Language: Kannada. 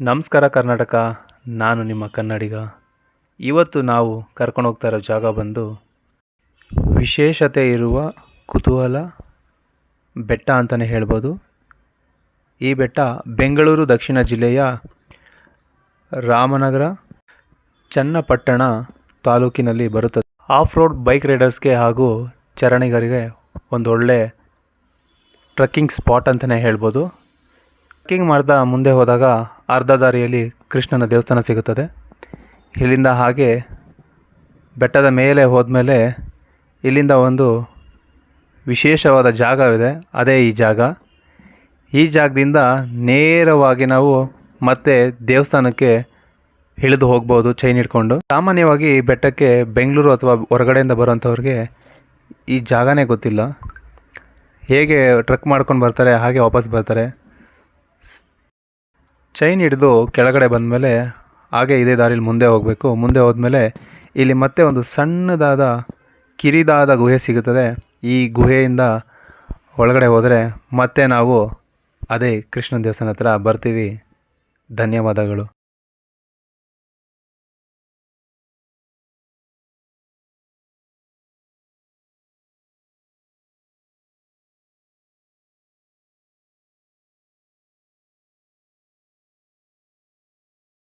ನಮಸ್ಕಾರ ಕರ್ನಾಟಕ, ನಾನು ನಿಮ್ಮ ಕನ್ನಡಿಗ. ಇವತ್ತು ನಾವು ಕರ್ಕೊಂಡು ಹೋಗ್ತಾ ಇರೋ ಜಾಗ ಬಂದು ವಿಶೇಷತೆ ಇರುವ ಕುತೂಹಲ, ಬೆಟ್ಟ ಅಂತಲೇ ಹೇಳ್ಬೋದು. ಈ ಬೆಟ್ಟ ಬೆಂಗಳೂರು ದಕ್ಷಿಣ ಜಿಲ್ಲೆಯ ರಾಮನಗರ, ಚನ್ನಪಟ್ಟಣ ತಾಲೂಕಿನಲ್ಲಿ ಬರುತ್ತದೆ. ಆಫ್ ರೋಡ್ ಬೈಕ್ ರೈಡರ್ಸ್ಗೆ ಹಾಗೂ ಚರಣಿಗರಿಗೆ ಒಂದು ಒಳ್ಳೆ ಟ್ರಕ್ಕಿಂಗ್ ಸ್ಪಾಟ್ ಅಂತಲೇ ಹೇಳ್ಬೋದು. ಟ್ರಕ್ಕಿಂಗ್ ಮಾಡ್ತಾ ಮುಂದೆ ಹೋದಾಗ ಅರ್ಧ ದಾರಿಯಲ್ಲಿ ಕೃಷ್ಣನ ದೇವಸ್ಥಾನ ಸಿಗುತ್ತದೆ. ಇಲ್ಲಿಂದ ಹಾಗೆ ಬೆಟ್ಟದ ಮೇಲೆ ಹೋದ್ಮೇಲೆ ಇಲ್ಲಿಂದ ಒಂದು ವಿಶೇಷವಾದ ಜಾಗವಿದೆ. ಅದೇ ಈ ಜಾಗ. ಈ ಜಾಗದಿಂದ ನೇರವಾಗಿ ನಾವು ಮತ್ತೆ ದೇವಸ್ಥಾನಕ್ಕೆ ಇಳಿದು ಹೋಗ್ಬೋದು ಚೈನ್ ಹಿಡ್ಕೊಂಡು. ಸಾಮಾನ್ಯವಾಗಿ ಬೆಟ್ಟಕ್ಕೆ ಬೆಂಗಳೂರು ಅಥವಾ ಹೊರಗಡೆಯಿಂದ ಬರೋಂಥವ್ರಿಗೆ ಈ ಜಾಗನೇ ಗೊತ್ತಿಲ್ಲ. ಹೇಗೆ ಟ್ರಕ್ ಮಾಡ್ಕೊಂಡು ಬರ್ತಾರೆ, ಹಾಗೆ ವಾಪಸ್ ಬರ್ತಾರೆ. ಚೈನ್ ಹಿಡಿದು ಕೆಳಗಡೆ ಬಂದಮೇಲೆ ಹಾಗೆ ಇದೇ ದಾರಿಲಿ ಮುಂದೆ ಹೋಗಬೇಕು. ಮುಂದೆ ಹೋದ್ಮೇಲೆ ಇಲ್ಲಿ ಮತ್ತೆ ಒಂದು ಸಣ್ಣದಾದ, ಕಿರಿದಾದ ಗುಹೆ ಸಿಗುತ್ತದೆ. ಈ ಗುಹೆಯಿಂದ ಒಳಗಡೆ ಹೋದರೆ ಮತ್ತೆ ನಾವು ಅದೇ ಕೃಷ್ಣನ ದೇವಸ್ಥಾನ ಹತ್ರ ಬರ್ತೀವಿ. ಧನ್ಯವಾದಗಳು.